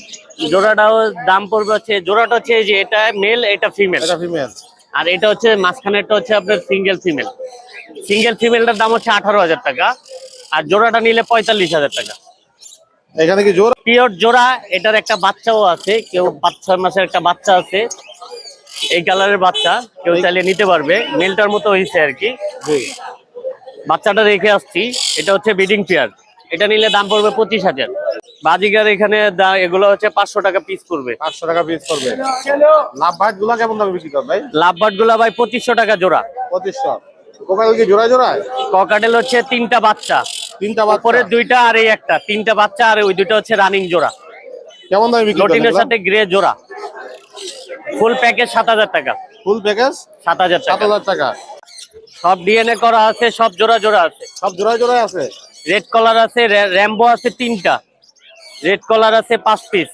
Speaker 8: জোড়াটাও দাম পড়বে হচ্ছে জোড়াটা হচ্ছে যে এটা মেল এটা ফিমেল
Speaker 1: এটা ফিমেল
Speaker 8: আর এটা হচ্ছে মাঝখানেরটা হচ্ছে আপনার সিঙ্গেল ফিমেল সিঙ্গেল ফিমেলটার দাম হচ্ছে আঠারো হাজার টাকা। আর জোড়াটা নিলে পঁয়তাল্লিশ হাজার টাকা।
Speaker 1: এখানে কি জোড়া
Speaker 8: পিওর জোড়া এটার একটা বাচ্চাও আছে কেউ পাঁচ ছয় মাসের একটা বাচ্চা আছে। এই কালারের বাচ্চা কেউ চাইলে নিতে পারবে মেলটার মতো হয়েছে আর কি। বাচ্চাটা রেখে আসছি এটা হচ্ছে বিডিং পেয়ার এটা নিলে দাম পড়বে পঁচিশ হাজার। বাজিগার এখানে দা- এগুলো হচ্ছে পাঁচশো টাকা পিস পড়বে।
Speaker 1: পাঁচশো টাকা পিস করবে লাভ ভাটগুলা কেমন দামে বিক্রি করবে ভাই?
Speaker 8: লাভবাটগুলা ভাই পঁচিশশো টাকা জোড়া।
Speaker 1: পঁচিশশো। কোকাল কি জোড়ায় জোড়ায়?
Speaker 8: ককাটেল হচ্ছে তিনটা বাচ্চা।
Speaker 1: তিনটা বাচ্চা।
Speaker 8: দুইটা আর এই একটা। তিনটা বাচ্চা আর ওই দুটো হচ্ছে রানিং জোড়া।
Speaker 1: কেমন দামে বিক্রি
Speaker 8: লটিনের সাথে গ্রে জোড়া। ফুল প্যাকেজ সাত হাজার টাকা।
Speaker 1: ফুল প্যাকেজ
Speaker 8: সাত হাজার
Speaker 1: সাত
Speaker 8: টাকা
Speaker 1: হাজার টাকা।
Speaker 8: সব ডিএনএ করা আছে সব জোড়া জোড়া আছে।
Speaker 1: সব জোড়ায় জোড়ায় আছে?
Speaker 8: রেড কলার আছে র্যাম্বো আছে তিনটা। রেড কলার আছে পাঁচ পিস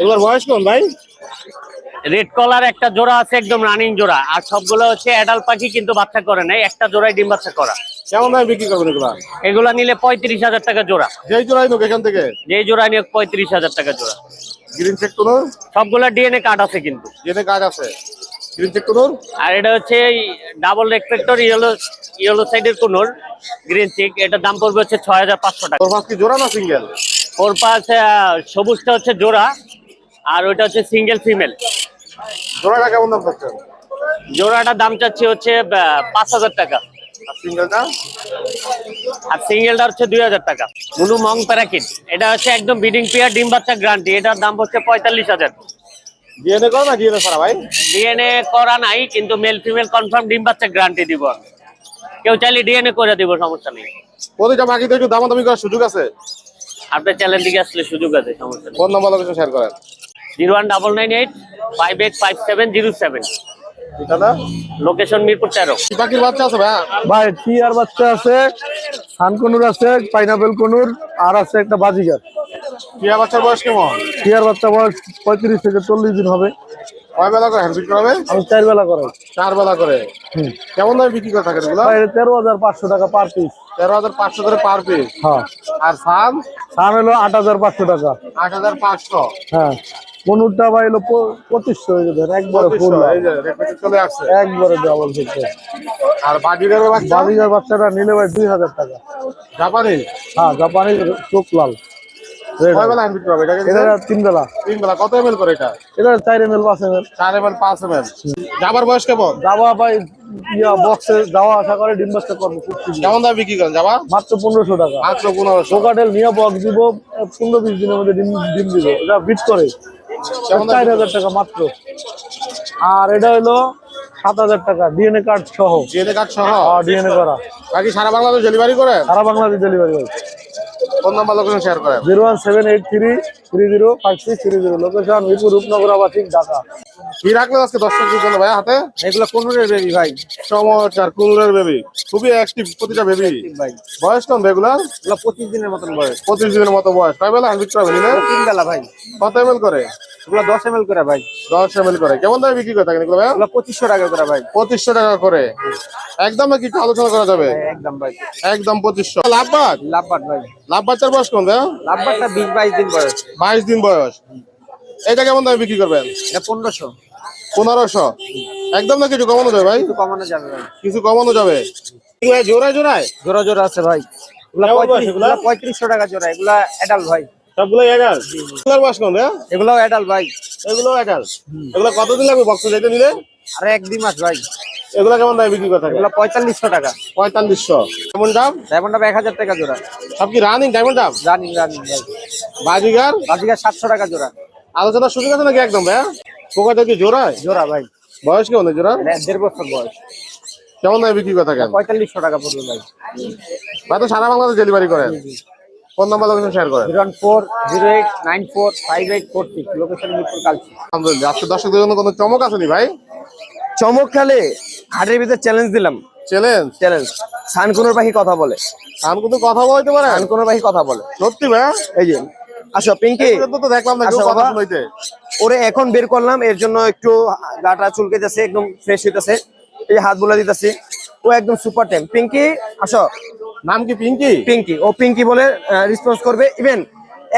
Speaker 1: এগুলোর বয়স কোন ভাই?
Speaker 8: রেড কলার একটা জোড়া আছে একদম রানিং জোড়া। আর সবগুলো হচ্ছে অ্যাডাল্ট পাখি কিন্তু বাচ্চা করে নাই। একটা জোড়ায় ডিম বাচ্চা করা।
Speaker 1: কেমন দামে বিক্রি করবেন এগুলা?
Speaker 8: এগুলা নিলে পঁয়ত্রিশ হাজার টাকা জোড়া।
Speaker 1: যেই জোড়াই নোক এখান থেকে?
Speaker 8: যেই জোড়া নিয়ে পঁয়ত্রিশ হাজার টাকা জোড়া।
Speaker 1: গ্রিন চেক কোন?
Speaker 8: সবগুলা ডিএনএ কার্ড আছে কিন্তু।
Speaker 1: জেনে কাজ আছে। গ্রিন চেক কোন?
Speaker 8: আর এটা হচ্ছে ডাবল রেসপেক্টর ইয়েলো ইয়েলো সাইডের কোনোর গ্রিন চিক এটার দাম পড়বে হচ্ছে ছয় হাজার পাঁচশো টাকা।
Speaker 1: মাছ কি জোড়া না সিঙ্গেল
Speaker 8: ওর পাশ সবুজটা হচ্ছে জোড়া। আর ওইটা হচ্ছে সিঙ্গেল ফিমেল
Speaker 1: জোড়াটা কেমন দাম
Speaker 8: জোড়াটার দাম চাচ্ছি হচ্ছে পাঁচ হাজার টাকা।
Speaker 1: আর সিঙ্গেলটা?
Speaker 8: আর সিঙ্গেলটা হচ্ছে দুই হাজার টাকা। মুলু মং প্যারাকিট। এটা হচ্ছে একদম বিডিং পেয়ার ডিম বাচ্চা গ্রান্টি এটার দাম হচ্ছে পঁয়তাল্লিশ হাজার।
Speaker 1: ডিএনএ করো না ডিএনএ ছাড়া ভাই?
Speaker 8: ডিএনএ করা নাই কিন্তু মেল ফিমেল কনফার্ম ডিম বাচ্চা গ্রান্টি দিব। কেউ চাইলে ডিএনএ করে দিব সমস্যা নেই।
Speaker 1: প্রতিটা বাকিতে একটু দামাদামি করার সুযোগ আছে?
Speaker 8: আপনার চ্যানেল দিকে আসলে সুযোগ আছে সমস্যা নেই।
Speaker 1: ফোন নাম্বার লোকেশন শেয়ার করেন।
Speaker 8: Zero one double nine eight five eight five seven zero seven
Speaker 1: এটা না
Speaker 8: লোকেশন মিরপুর তেরো।
Speaker 1: পাখির বাচ্চা আছে ভাই?
Speaker 6: ভাই টিয়ার বাচ্চা আছে? সানকনুর আছে পাইনাপেল কনুর আর আছে একটা বাজিগার।
Speaker 1: টিয়া বাচ্চার বয়স কেমন?
Speaker 6: টিয়ার বাচ্চা বয়স? পঁয়ত্রিশ থেকে চল্লিশ দিন হবে।
Speaker 1: কয় বেলা করে হ্যান্ড করাবে?
Speaker 6: আমি চার বেলা করাই
Speaker 1: চার বেলা করে।
Speaker 6: হুম।
Speaker 1: কেমন দামে বিক্রি করে থাকেন এগুলো?
Speaker 6: তেরো হাজার পাঁচশো টাকা পার পিস
Speaker 1: তেরো হাজার পাঁচশো করে পার পিস
Speaker 6: হ্যাঁ।
Speaker 1: আর সান?
Speaker 6: সান হলো আট হাজার পাঁচশো টাকা।
Speaker 1: আট হাজার পাঁচশো।
Speaker 6: হ্যাঁ। কনুরটা ভাই হলো প- পঁচিশশো হয়ে যাবে একবারে ফুল
Speaker 1: চলে আসছে।
Speaker 6: একবারে ডাবল
Speaker 1: আর বাচ্চা?
Speaker 6: বাজিগার বাচ্চাটা নিলে ভাই দুই হাজার টাকা।
Speaker 1: জাপানি?
Speaker 6: হ্যাঁ জাপানি চোখ লাল। এল এল যাওয়া ভাই ইয়া বক্সে যাওয়া আসা করে ডিম বাসটা করব খুব শিগগির।
Speaker 1: কেমন দামে বিক্রি করেন? যাবা?
Speaker 6: মাত্র পনেরোশো টাকা।
Speaker 1: মাত্র পনেরোশো।
Speaker 6: পোকাটেল নিয়ে বক্স দিব পনেরো বিশ দিনের মধ্যে ডিম ডিম দিব। এটা বিট করে। চার হাজার টাকা মাত্র। আর এটা হলো সাত হাজার টাকা ডিএনএ কার্ড সহ।
Speaker 1: কার্ড সহ?
Speaker 6: ডিএনএ করা
Speaker 1: বাকি সারা বাংলাদেশ ডেলিভারি করে?
Speaker 6: সারা বাংলাদেশ ডেলিভারি হয়
Speaker 1: ফোন নাম্বার লোকেশন শেয়ার করেন
Speaker 6: zero one seven eight three three zero five six three zero. Location Mirpur Rupnagar আবাসিক ঢাকা।
Speaker 1: কি রাখলেন আজকে দর্শকদের জন্য ভাই হাতে?
Speaker 2: এগুলো বেবি ভাই।
Speaker 1: চমৎকার বেবি। খুবই অ্যাক্টিভ প্রতিটা বেবি।
Speaker 2: ভাই।
Speaker 1: বয়স কম রেগুলার
Speaker 2: এগুলো পঁচিশ দিনের মতন বয়স।
Speaker 1: পঁচিশ দিনের মতো বয়স। কয় বেলা হ্যান্ড বিক্রি হবে
Speaker 2: তিন বেলা ভাই।
Speaker 1: কত এমএল করে?
Speaker 2: এগুলো দশ এম করে ভাই।
Speaker 1: দশ করে। কেমন দামে বিক্রি করে থাকেন এগুলো ভাই?
Speaker 2: এগুলো পঁচিশশো টাকা করে ভাই।
Speaker 1: পঁচিশশো টাকা করে। একদম আলোচনা করা যাবে?
Speaker 2: একদম ভাই।
Speaker 1: একদম পঁচিশশো। লাভবাদ?
Speaker 2: ভাই।
Speaker 1: বয়স কোন ভাই?
Speaker 2: বিশ বাইশ দিন বয়স।
Speaker 1: বাইশ দিন বয়স। এটা কেমন দামে বিক্রি করবেন?
Speaker 2: এটা পনেরোশো।
Speaker 1: পনেরোশো। একদম না কিছু কমানো যাবে ভাই?
Speaker 2: কমানো যাবে ভাই।
Speaker 1: কিছু কমানো যাবে? এগুলো জোড়ায় জোড়ায়?
Speaker 2: জোড়া জোড়া আছে ভাই। পঁয়ত্রিশশো টাকা জোড়া এগুলা অ্যাডাল ভাই।
Speaker 1: এগুলোর কোন ভাই
Speaker 2: এগুলাও অ্যাডাল ভাই।
Speaker 1: এগুলো এগাল এগুলো কতদিন লাগবে বক্স যেতে নিলে?
Speaker 2: আর এক দুই মাস ভাই।
Speaker 1: এগুলো কেমন দামে বিক্রি
Speaker 2: এগুলা পঁয়তাল্লিশশো টাকা।
Speaker 1: পঁয়তাল্লিশশো। কেমন দাম
Speaker 2: ডায়মন্ড এক হাজার টাকা জোড়া।
Speaker 1: সব কি রানিং ডায়মন্ড দাম
Speaker 2: রানিং রানিং ভাই।
Speaker 1: বাজিগার?
Speaker 2: বাজিকা সাতশো টাকা জোড়া।
Speaker 1: আলোচনার সুযোগ আছে নাকি একদম ভাইয়া? পোকাটা কি জোড়ায়
Speaker 2: জোড়া ভাই।
Speaker 1: বয়স কেমন জোড়া?
Speaker 2: দেড় বছর বয়স।
Speaker 1: কেমন দামে বিক্রি করে থাকেন
Speaker 2: পঁয়তাল্লিশশো টাকা পড়বে ভাই।
Speaker 1: ভাই তো সারা বাংলাদেশ ডেলিভারি করেন। ফোন নাম্বার লোকেশন শেয়ার করেন।
Speaker 2: Zero four zero eight nine four five eight four six. Location Mirpur Kalshi.
Speaker 1: আলহামদুলিল্লাহ। আজকে দর্শকদের জন্য কোনো চমক আসেনি ভাই?
Speaker 4: চমক খেলে হাটের ভিতরে চ্যালেঞ্জ দিলাম।
Speaker 1: চ্যালেঞ্জ
Speaker 4: চ্যালেঞ্জ সানকুনোর পাখি কথা বলে।
Speaker 1: কিন্তু কথা বলতে পারেন
Speaker 4: সানকুনোর পাখি কথা বলে।
Speaker 1: সত্যি ভাই
Speaker 4: এই যে আসো পিঙ্কি।
Speaker 1: তো দেখলাম না
Speaker 4: আচ্ছা। ওরে এখন বের করলাম এর জন্য একটু গাটা চুলকে যাচ্ছে একদম ফ্রেশ হইতেছে। এই হাত বুলা দিতেছি। ও একদম সুপার টাইম পিঙ্কি আসো।
Speaker 1: নাম কি পিঙ্কি?
Speaker 4: পিঙ্কি ও পিঙ্কি বলে রেসপন্স করবে। ইভেন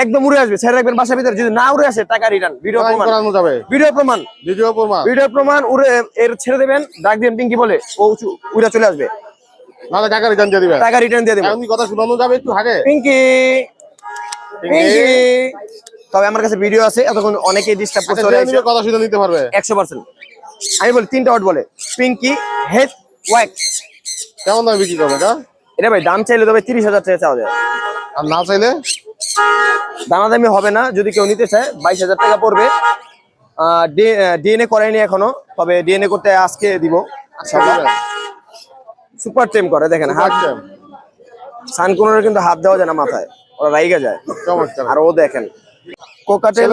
Speaker 4: একদম উড়ে আসবে ছেড়ে রাখবেন বাসার ভিতরে। যদি না উড়ে আসে টাকা রিটার্ন ভিডিও প্রমাণ।
Speaker 1: যাবে।
Speaker 4: ভিডিও প্রমাণ।
Speaker 1: ভিডিও প্রমাণ।
Speaker 4: ভিডিও প্রমাণ উড়ে এর ছেড়ে দেবেন। ডাক দিবেন পিঙ্কি বলে ও উড়ে চলে আসবে।
Speaker 1: নাহলে টাকা রিটার্ন দিয়ে দিবেন
Speaker 4: টাকা রিটার্ন দিয়ে দেবেন
Speaker 1: কথা শোনানো যাবে একটু আগে।
Speaker 4: পিঙ্কি তবে আমার কাছে ভিডিও আছে এতক্ষণ অনেকেই ডিস্টার্ব করতে
Speaker 1: আচ্ছা, কথা শুনে নিতে পারবে।
Speaker 4: একশো পার্সেন্ট আমি বলি তিনটা ওয়ার্ড বলে পিঙ্কি হেড ওয়াক
Speaker 1: কেমন দামে বিক্রি করবে এটা
Speaker 4: এটা ভাই দাম চাইলে তবে তিরিশ হাজার টাকা চাওয়া যায়।
Speaker 1: আর না চাইলে?
Speaker 4: দামাদামি হবে না যদি কেউ নিতে চায় বাইশ হাজার টাকা পড়বে। ডিএনএ করাইনি এখনও তবে ডিএনএ করতে আজকে দিব। সুপার টেম করে দেখেন হাত
Speaker 1: আচ্ছা
Speaker 4: সানকুনের কিন্তু হাত দেওয়া যায় না মাথায়। ওরা রাইগা যায়।
Speaker 1: চমৎকার।
Speaker 4: আর ও দেখেন। কোকাটেল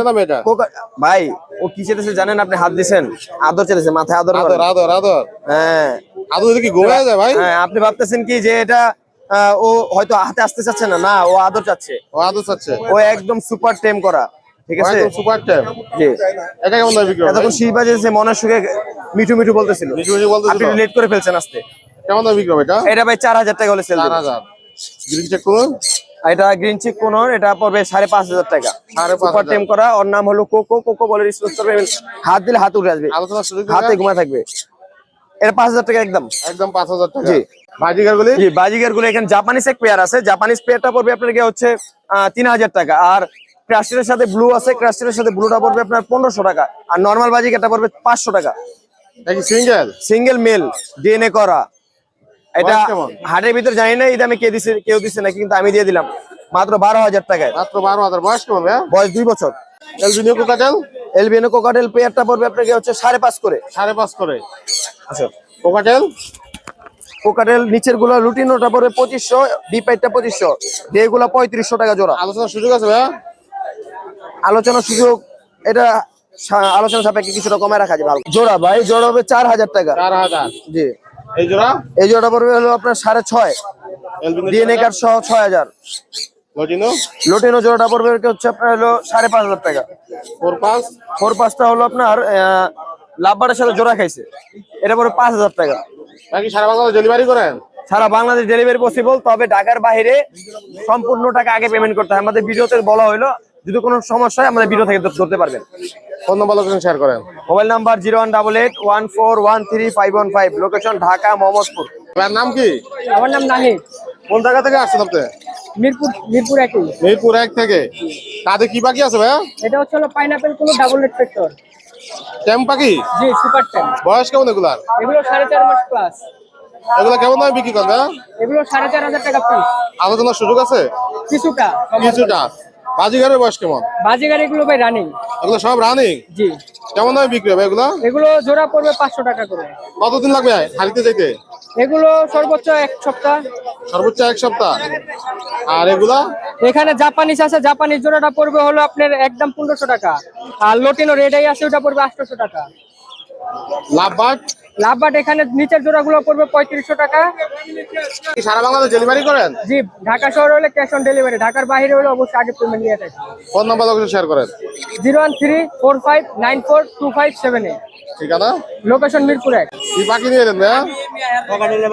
Speaker 4: ভাই ও কি চেতেছে জানেন আপনি? হাত দিছেন? আদর চেতেছে মাথায় আদর
Speaker 1: আদর আদর আদর।
Speaker 4: হ্যাঁ।
Speaker 1: আদর কি যায় ভাই?
Speaker 4: হ্যাঁ আপনি ভাবতেছেন কি যে এটা ও হয়তো হাতে আসতে চাচ্ছে না? না ও আদর চাচ্ছে।
Speaker 1: ও আদর চাচ্ছে।
Speaker 4: ও একদম সুপার টেম করা ঠিক আছে?
Speaker 1: সুপার ট্যাপ
Speaker 4: জি।
Speaker 1: এটা কেমন দামে বিক্রি হবে
Speaker 4: এতক্ষণ বাজেছে মনের সুখে মিঠু মিঠু বলতেছিল।
Speaker 1: মিঠু মিঠু বলতেছিল।
Speaker 4: আপনি লেট করে ফেলছেন আসতে
Speaker 1: কেমন দামে বিক্রি এটা?
Speaker 4: এটা ভাই চার হাজার টাকা হলে সেল
Speaker 1: চার হাজার। গ্রিন চেক করুন।
Speaker 4: এটা গ্রিন চিক কোনর এটা পড়বে সাড়ে পাঁচ হাজার টাকা। সুপার টেম করা ওর নাম হলো কোকো কোকো বলে রিসপন্স করবে হাত দিলে হাত উঠে আসবে। হাতে? ঘুমায় থাকবে। এটা পাঁচ হাজার টাকা একদম।
Speaker 1: একদম পাঁচ হাজার টাকা।
Speaker 4: জি। জি বাজিগারগুলো এখানে জাপানিজ এক পেয়ার আছে। জাপানিজ পেয়ারটা পড়বে আপনার গিয়ে হচ্ছে আহ, তিন হাজার টাকা। আর ক্রাস্টের সাথে ব্লু আছে ক্রাস্টের সাথে ব্লুটা পড়বে আপনার পনেরোশো টাকা। আর নর্মাল বাজিগারটা পড়বে পাঁচশো টাকা।
Speaker 1: সিঙ্গেল
Speaker 4: সিঙ্গেল মেল ডিএনএ করা। এটা হাটের ভিতর জানি না এই দামে কে দিছে কেউ দিছে না কিন্তু আমি দিয়ে দিলাম। মাত্র বারো হাজার টাকায়।
Speaker 1: মাত্র বারো হাজার। বয়স কেমন
Speaker 4: বয়স দুই বছর।
Speaker 1: এলবিনিও কোকাটেল?
Speaker 4: কোকাটেল পেয়ারটা পড়বে আপনাকে হচ্ছে সাড়ে পাঁচ করে।
Speaker 1: সাড়ে পাঁচ করে।
Speaker 4: আচ্ছা।
Speaker 1: কোকাটেল?
Speaker 4: কোকাটেল নিচেরগুলো লুটিনোটা পড়বে পঁচিশশো ডিপাইটটা পঁচিশশো পঁয়ত্রিশশো টাকা জোড়া।
Speaker 1: আলোচনার সুযোগ আছে ভাইয়া?
Speaker 4: আলোচনার সুযোগ এটা আলোচনা সাপেক্ষে কিছুটা কমে রাখা যায় ভালো। জোড়া ভাই জোড়া হবে চার হাজার টাকা।
Speaker 1: চার হাজার।
Speaker 4: জি।
Speaker 1: এই জোড়া?
Speaker 4: এই জোড়া পড়বে হলো আপনার সাড়ে ছয়। ডিএনএ কার্ড সহ ছয় হাজার।
Speaker 1: লটিনো
Speaker 4: লোটিনো জোড়াটা পড়বে হচ্ছে আপনার হলো সাড়ে পাঁচ হাজার টাকা।
Speaker 1: ফোর পাঁচ
Speaker 4: ফোর পাঁচটা হলো আপনার লাভবারের সাথে জোড়া খাইছে। এটা পড়বে পাঁচ হাজার টাকা।
Speaker 1: নাকি সারা বাংলাদেশ ডেলিভারি করেন?
Speaker 4: সারা বাংলাদেশ ডেলিভারি পসিবল তবে ঢাকার বাইরে সম্পূর্ণ টাকা আগে পেমেন্ট করতে হয়। আমাদের ভিডিওতে বলা হলো যদি কোনো সমস্যা হয় আমাদের ভিডিও থেকে ধরতে পারবেন।
Speaker 1: ফোন নাম্বার লোকেশন শেয়ার করেন।
Speaker 4: Mobile number zero one double eight one four one three five one five location Dhaka Mohammadpur.
Speaker 1: আপনার নাম কি?
Speaker 5: আমার নাম নাহিদ।
Speaker 1: কোন জায়গা থেকে আসছেন আপনি?
Speaker 5: মিরপুর মিরপুর একই।
Speaker 1: মিরপুর এক থেকে। তাতে কি পাখি আছে ভাইয়া?
Speaker 9: এটা হচ্ছে হলো পাইনাপেল কোনো ডাবল রেড ফ্যাক্টর
Speaker 1: ট্যাম পাখি?
Speaker 9: জি সুপার টেন
Speaker 1: বয়স কেমন এগুলার?
Speaker 9: এগুলো সাড়ে চার মাস প্লাস
Speaker 1: এগুলা কেমন দামে বিক্রি করবে?
Speaker 9: এগুলো সাড়ে চার হাজার টাকা পিস
Speaker 1: আলোচনার সুযোগ আছে?
Speaker 9: কিছুটা।
Speaker 1: কিছুটা। বাজিঘরের বয়স কেমন?
Speaker 9: বাজিগার এগুলো ভাই রানিং
Speaker 1: এগুলো সব রানিং
Speaker 9: জি।
Speaker 1: কেমন দামে বিক্রি হবে এগুলা?
Speaker 9: এগুলো জোড়া পড়বে পাঁচশো টাকা করে।
Speaker 1: কতদিন লাগবে হারিতে যাইতে?
Speaker 9: এগুলো সর্বোচ্চ এক সপ্তাহ।
Speaker 1: সর্বোচ্চ এক সপ্তাহ। আর এগুলা?
Speaker 9: এখানে জাপানিজ আছে জাপানিজ জোড়াটা পড়বে হলো আপনার একদম পনেরোশো টাকা। আর লোটিনো রেড আই আছে ওটা পড়বে আটশোশো টাকা।
Speaker 1: লাভবাট
Speaker 9: লাভবাট এখানে নিচের জোড়াগুলো পড়বে পঁয়ত্রিশশো টাকা।
Speaker 1: সারা বাংলাদেশ ডেলিভারি করেন?
Speaker 9: জি ঢাকা শহরে হলে ক্যাশ অন ডেলিভারি ঢাকার বাইরে হলে অবশ্যই আগে পেমেন্ট নিয়ে থাকে
Speaker 1: ফোন নাম্বার লোকেশন শেয়ার করেন।
Speaker 9: Zero one three four five nine four two five seven eight.
Speaker 1: ঠিকানা
Speaker 9: লোকেশন মিরপুর এক।
Speaker 1: কি পাখি নিয়ে এলেন ভাইয়া?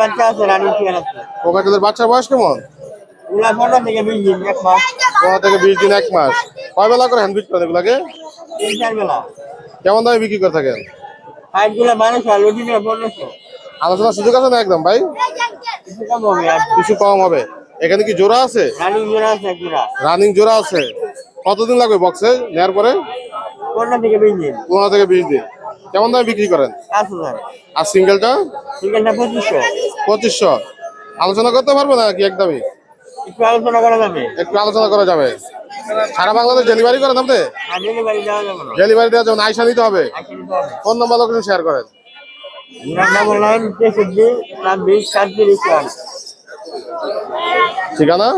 Speaker 10: বাচ্চা আছে রানিং পেয়ার আছে।
Speaker 1: কোকাটেলের বাচ্চার বয়স কেমন?
Speaker 10: ওগুলা পনেরো থেকে বিশ দিন এক মাস।
Speaker 1: পনেরো থেকে বিশ দিন এক মাস। কয় বেলা করে হ্যান্ড বিট করেন এগুলাকে?
Speaker 10: তিন চার বেলা
Speaker 1: কেমন দামে বিক্রি করে থাকেন?
Speaker 10: ফাইভগুলা বারোশো আর লটিনো পনেরোশো
Speaker 1: আলোচনার সুযোগ আছে না একদম ভাই?
Speaker 10: কিছু কম হবে আর?
Speaker 1: কিছু কম হবে। এখানে কি জোড়া আছে?
Speaker 10: রানিং জোড়া আছে এক জোড়া।
Speaker 1: রানিং জোড়া আছে। কতদিন লাগবে বক্সে নেওয়ার পরে?
Speaker 10: পনেরো থেকে বিশ দিন।
Speaker 1: পনেরো থেকে বিশ দিন। কেমন দামে বিক্রি করেন? আর সিঙ্গেলটা
Speaker 10: সিঙ্গেলটা পঁচিশশো।
Speaker 1: পঁচিশশো। আলোচনা করতে পারব না কি একদমই?
Speaker 10: একটু আলোচনা করা যাবে।
Speaker 1: একটু আলোচনা করা যাবে। সারা বাংলাদেশ ডেলিভারি করেন আপনি?
Speaker 10: ডেলিভারি দেওয়া যাবে
Speaker 1: আইসা নিতে হবে। ফোন নম্বর লোকেশন শেয়ার করেন? ঠিকানা?